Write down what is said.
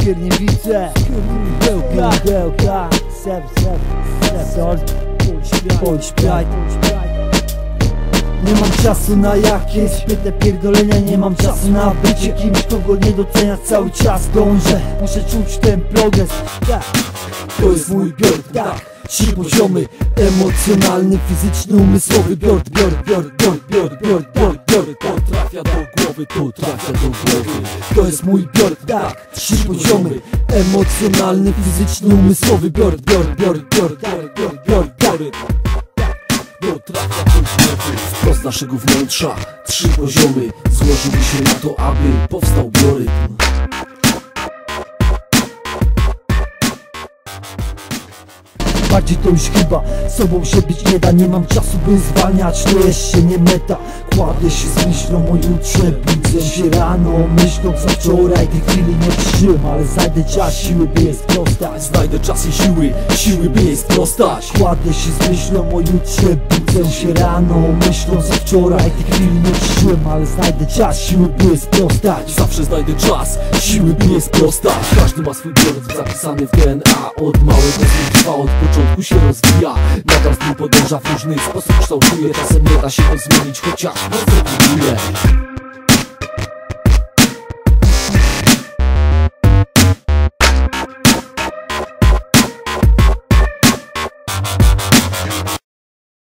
Skierniewice Pudełka Pudełka Sep, sep, sep Sort Bądź śpiaj nie mam czasu na jakieś pyte pierdolenia Nie mam czasu na bycie kimś, kogo nie docenia Cały czas. Dążę, muszę czuć ten progres. To jest mój biord, tak. Trzy poziomy, emocjonalny, fizyczny, umysłowy Biord, biord, biord, biord, biord, biord, trafia do głowy, to trafia do głowy. To jest mój biord, tak Trzy poziomy, emocjonalny, fizyczny, umysłowy. Biord, biord, biord, biord, biord, biord, biord, biord To trafia do Wprost naszego wnętrza Trzy poziomy. Złożyły się na to, aby powstał biorytm Bardziej to już chyba. Sobą się być nie da Nie mam czasu by zwalniać, to jeszcze nie meta. Kładę się z myślą o jutrze Budzę się rano, myślą co wczoraj Tej chwili nie przeżyłem, ale znajdę czas siły by je sprostać. Znajdę czas i siły, siły by jej sprostać. Kładę się z myślą o jutrze Budzę się rano, myślą co wczoraj Tej chwili nie przeżyłem, ale znajdę czas siły by je sprostać. Zawsze znajdę czas, siły by jej sprostać. Każdy ma swój biorytm zapisany w DNA Od małego trwa, od początku się rozwija. Nadal z podąża w różny sposób kształtuje. Czasem nie da się go zmienić, chociaż mocno próbuje